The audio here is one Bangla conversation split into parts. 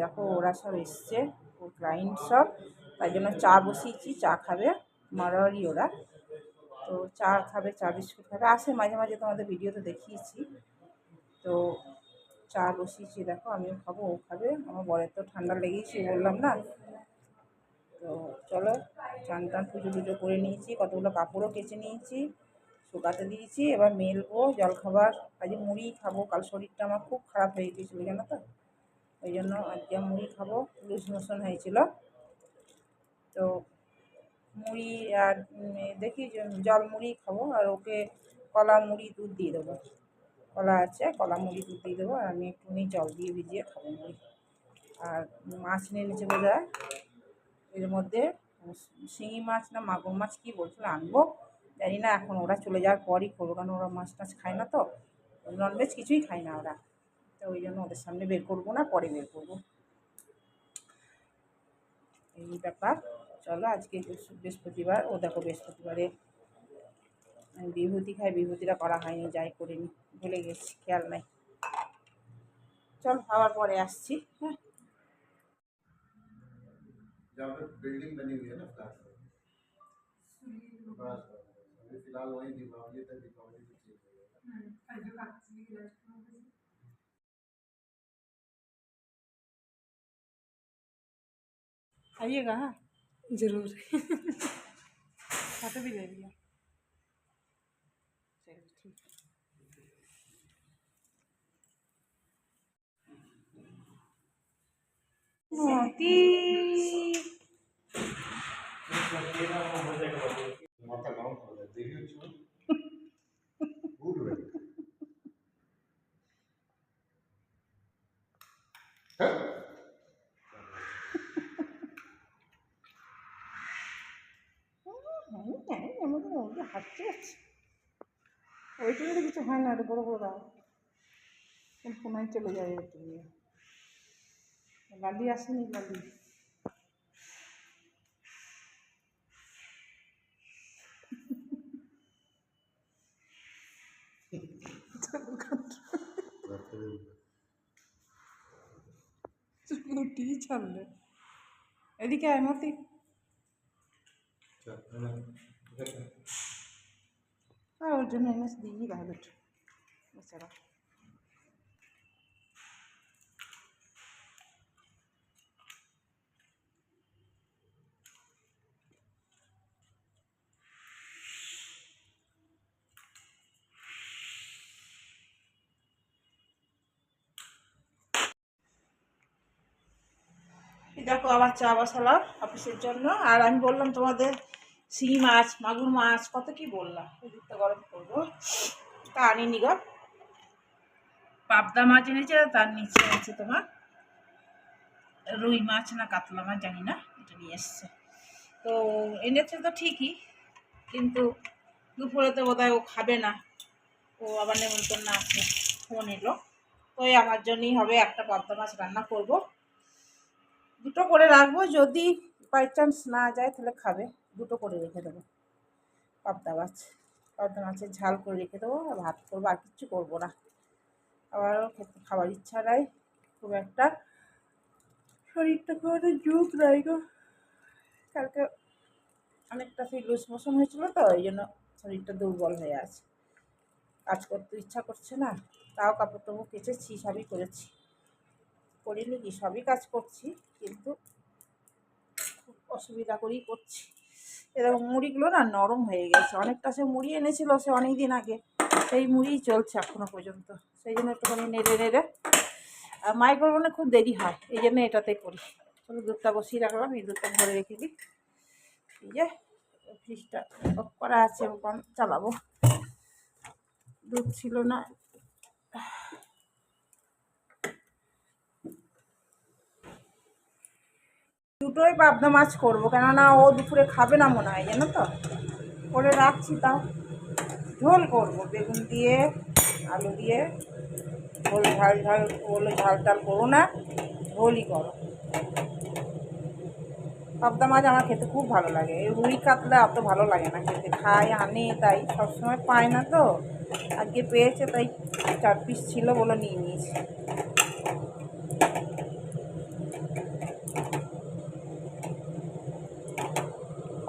দেখো ওরা সব এসছে, ও ক্লায়েন্ট সব। তাই জন্য চা বসিয়েছি, চা খাবে মারোয়ারি ওরা। তো চা খাবে, চা বিস্কুট খাবে। আসে মাঝে মাঝে তোমাদের ভিডিওতে দেখিয়েছি। তো চা বসিয়েছি, দেখো আমিও খাব, ও খাবে। আমার বরের তো ঠান্ডা লেগেছে, বললাম না। তো চলো, চান টান পুজো টুজো করে নিয়েছি, কতগুলো কাপড়ও কেচে নিয়েছি, শুকাতে দিয়েছি। এবার মেলবো জলখাবার। আজকে মুড়ি খাব, কাল শরীরটা আমার খুব খারাপ হয়ে গিয়েছিল জানো তো? ওই জন্য আজকে মুড়ি খাব লুজ মোশন হয়েছিল। তো মুড়ি আর দেখি জল মুড়ি খাব, আর ওকে কলা মুড়ি দুধ দিয়ে দেবো। কলা আছে, কলা মুড়ি দুধ দিয়ে দেবো, আর আমি একটুখানি জল দিয়ে ভিজিয়ে খাব মুড়ি। আর মাছ নিয়ে নিচে বোঝা এর মধ্যে শিঙি মাছ না মাগুর মাছ কী বলছিল আনব? জানি না, এখন ওরা চলে যাওয়ার পরই করব, কারণ ওরা মাছ টাছ খায় না তো। ননভেজ কিছুই খায় না ওরা। তো ওই জন্য ওদের সামনে বের করবো না পরে বের করবো এই ব্যাপার চলো আজকে বৃহস্প- বৃহস্পতিবার ও দেখো বৃহস্পতিবারে আমি বিভূতি খাই বিভূতিটা করা হয়নি যাই করিনি ভুলে গেছি খেয়াল নাই চল আবার পরে আসছি হ্যাঁ जहाँ पे बिल्डिंग बनी हुई है ना फ्लैट बस अभी फिलहाल वहीं दीपावली तक दीपावली भी आइएगा हाँ? ज़रूर। खाते भी ले माता। गाँव देखिए হাঁটতে আছে ওইটুকু কিছু হয় না এটা বড়ো বড়ো দাও কোনায় চলে যায় একটু লালি আসেনি লালি ছাড়লে। এদিকে আয় মতি জন্য এনেছে দিই বেচারা। দেখো আবার চা বসালাম অফিসের জন্য। আর আমি বললাম তোমাদের শিঙি মাছ, মাগুর মাছ, কত কি বললাম? দুধটা গরম করব তা আনিনি গো। পাবদা মাছ এনেছে, তার নিচে আছে তোমার রুই মাছ না কাতলা মাছ, জানি না, এটা নিয়ে এসছে। তো এনেছে তো ঠিকই, কিন্তু দুপুরে তো বোধহয় ও খাবে না। ও আবার নেমন্তন্ন আছে, ফোন এলো। তো আমার জন্যই হবে একটা পাবদা মাছ রান্না করব। দুটো করে রাখব, যদি বাই চান্স না যায় তাহলে খাবে। দুটো করে রেখে দেবো। পাবদা মাছ, পাবদা মাছের ঝাল করে রেখে দেবো আর ভাত করব, আর কিচ্ছু করব না। আবারও খেতে খাবার ইচ্ছা নাই, খুব একটা। শরীরটা খুব একটা জুক নাই গো। কালকে অনেকটা সেই লুজ মোশন হয়েছিল তো এই জন্য শরীরটা দুর্বল হয়ে আছে। কাজ করতে ইচ্ছা করছে না, তাও কাপড় টাপড় কেচেছি, সবই করেছি। করিনি কি, সবই কাজ করছি, কিন্তু খুব অসুবিধা করেই করছি। এরকম মুড়িগুলো না নরম হয়ে গেছে। অনেকটা সে মুড়ি এনেছিল সে অনেক দিন আগে। সেই মুড়িই চলছে এখনও পর্যন্ত। সেই জন্য একটুখানি নেড়ে নেড়ে। আর মাইক্রোওভেনে খুব দেরি হয়, এই জন্য এটাতে করি। চলো দুধটা বসিয়ে রাখলাম, এই দুধটা ভরে রেখে দিই। এই যে, ফ্রিজটা অফ করা আছে চালাবো। দুধ ছিল না দুটোই পাবদা মাছ করব, কেননা ও দুপুরে খাবে না মনে হয়, জানো তো? করে রাখছি তাও। ঝোল করব, বেগুন দিয়ে, আলু দিয়ে ঝোল ঝাল ঝাল বলে ঝাল টাল করো না, ঝোলই করো। পাবদা মাছ আমার খেতে খুব ভালো লাগে। এই রুই কাতলা অত ভালো লাগে না খেতে। খাই আনে, তাই সবসময় পায় না তো। আজকে পেয়েছে, তাই চার পিস ছিল বলে নিয়ে নিয়েছি।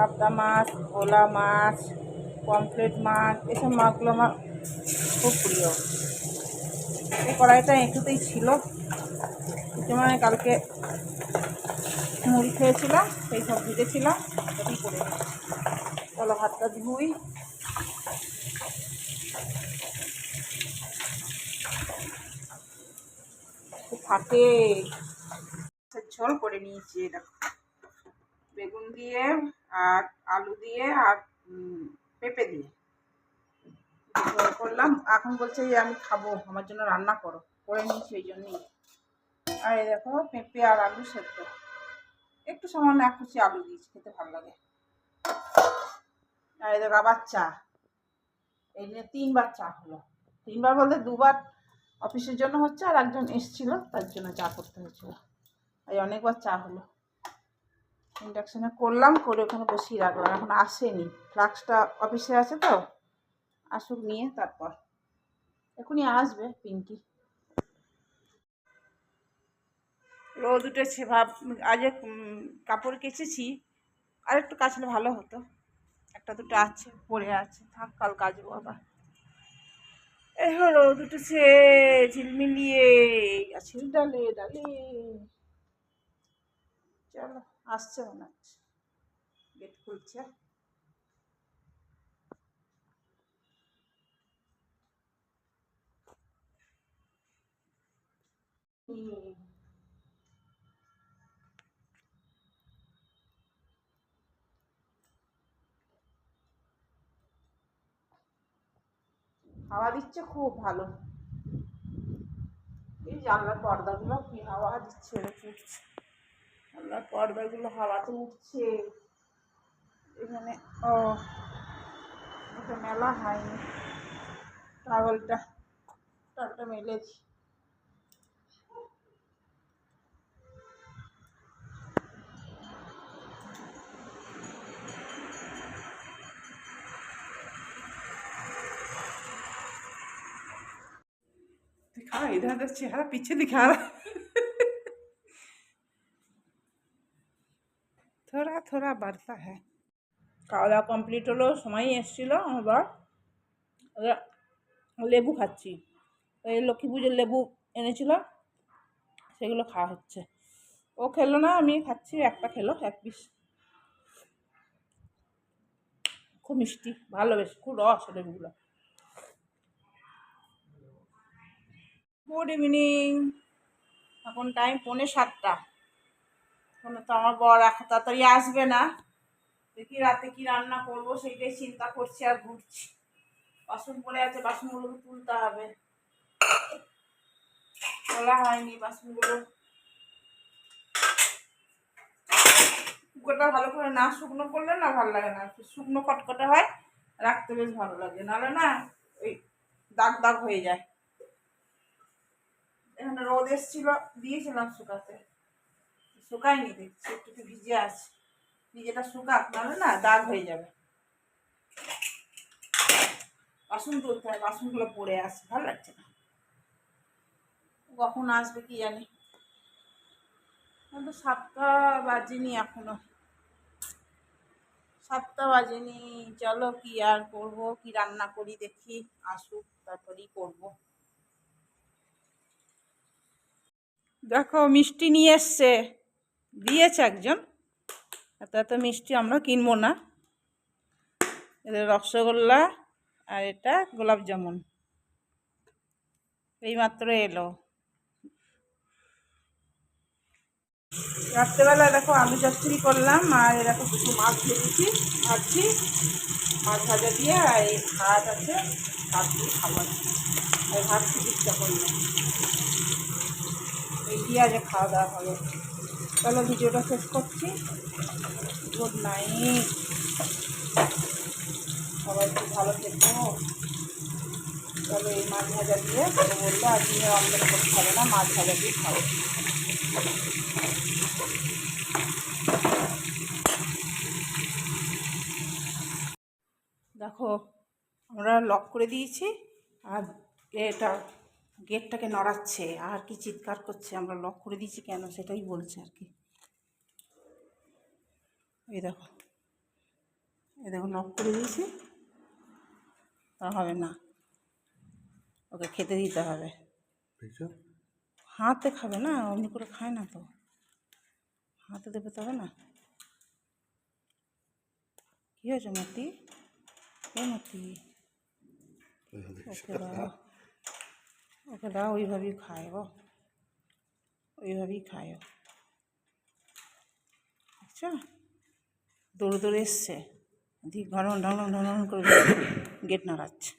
পাবদা মাছ ভোলা মাছ পমফ্লেট মাছ, এসব মাছগুলো আমার খুব প্রিয়। এই কড়াইটা একটুতেই ছিল। মানে কালকে মুড়ি খেয়েছিলাম, সেই সব ভিজেছিলাম সেটাই করে। চলো ভাতটা ধুই। ফাটে ঝোল করে নিয়েছি দেখো। বেগুন দিয়ে আর আলু দিয়ে আর পেঁপে দিয়ে। করলাম, এখন বলছে যে আমি খাব, আমার জন্য রান্না করো, করে নিই সেই জন্যই। আর এই দেখো, পেঁপে আর আলু সেদ্ধ। একটু সামান্য এক কুচি আলু দিয়েছি, খেতে ভালো লাগে। আর এই দেখো, আবার চা। এই নিয়ে তিনবার চা হলো। তিনবার বলতে দুবার অফিসের জন্য হচ্ছে, আর একজন এসছিল, তার জন্য চা করতে হয়েছিল। এই অনেকবার চা হলো। ইন্ডাকশানে করলাম, করে ওখানে বসিয়ে রাখলাম। এখন আসেনি। ফ্লাক্সটা অফিসে আছে তো? আসুক, নিয়ে তারপর। এখনই আসবে, পিঙ্কি। রোদ উঠেছে, ভাব, আজ কাপড় কেচেছি। আর একটু কাচলে ভালো হতো। একটা দুটো আছে, পড়ে আছে। থাক, কাল কাচবো আবার। হলো রোদ উঠেছে ঝিলমিলিয়ে গাছের ডালে ডালে। চলো, আসছে মনে হচ্ছে। গেট খুলছে। হাওয়া দিচ্ছে খুব ভালো। এই জানলার পর্দাগুলো কি হাওয়া দিচ্ছে? উঠছে জানলার পর্দাগুলো হাওয়াতে উঠছে এখানে ও এটা মেলা হয়নি টাওয়ালটা টাওয়ালটা মেলেছি दिखा इधर इधर चेहरा पीछे दिखा रहा थोड़ा थोड़ा बढ़ता है খাওয়া দাওয়া কমপ্লিট হলো সময় এসেছিলো আবার ওরা লেবু খাচ্ছি এই লক্ষ্মী পুজোর লেবু এনেছিল সেগুলো খাওয়া হচ্ছে ও খেলো না আমি খাচ্ছি একটা খেলো এক পিস খুব মিষ্টি ভালো বেশ খুব রস লেবুগুলো গুড ইভিনিং এখন টাইম পৌনে সাতটা এখন তো আমার বর এখন তাড়াতাড়ি আসবে না। দেখি রাতে কি রান্না করব সেইটাই চিন্তা করছি আর ঘুরছি। বাসন পড়ে আছে বাসনগুলো তুলতে হবে। তোলা হয়নি বাসনগুলো। কুকারটা ভালো করে না শুকনো করলে না ভালো লাগে না। শুকনো কটকটে হয়, রাখতে বেশ ভালো লাগে। নাহলে না ওই দাগ দাগ হয়ে যায়। এখানে রোদ এসেছিল, দিয়েছিলাম শুকাতে। শুকায়নি দেখছি, একটু একটু ভিজে আছে। ভিজেটা শুকাক, নাহলে না দাগ হয়ে যাবে। বাসন তুলতে হয়, বাসনগুলো পড়ে আছে, ভালো লাগছে না। কখন আসবে কি জানি। এখন তো সাতটা বাজেনি এখনও। সাতটা বাজেনি, চলো কি আর করব, কি রান্না করি দেখি, আসুক, তারপরেই করব। দেখো, মিষ্টি নিয়ে এসছে। দিয়েছে একজন। এত এত মিষ্টি আমরা কিনবো না। এটা রসগোল্লা আর এটা গোলাপ জামুন। এইমাত্র এলো। রাত্রেবেলা দেখো আলু চচ্চড়ি করলাম, আর এরকম কিছু মাছ ভেজেছি ভাজছি মাছ ভাজা দিয়ে আর এই ভাত আছে, ভাত দিয়ে খাবার আর ভাত খুব ইচ্ছা করল। এই দিয়ে আজ খাওয়া দাওয়া হবে। চলো ভিডিওটা শেষ করছি। Good night. সবাই খুব ভালো থেকো। চলো এই মাছ ভাজা দিয়ে বলল আজকে আমদানি করতে হবে না, মাছ ভাজা দিয়ে খাব দেখো, আমরা লক করে দিয়েছি আর এটা গেটটাকে নড়াচ্ছে আর কি চিৎকার করছে আমরা লক করে দিয়েছি কেন সেটাই বলছে আর কি। এই দেখো এ দেখো লক করে দিয়েছি তা হবে না। ওকে খেতে দিতে হবে। হাতে খাবে না অমনি করে খায় না তো। হাতে দেবে তবে না। কী হয়েছে মতি? এ মতি? ওকে দাও ওকে দাও ওইভাবেই খায় ও ওইভাবেই খায় আচ্ছা দৌড় দৌড়ে এসছে। দিয়ে ঘন ঢং ঢং করে গেট নাড়াচ্ছে।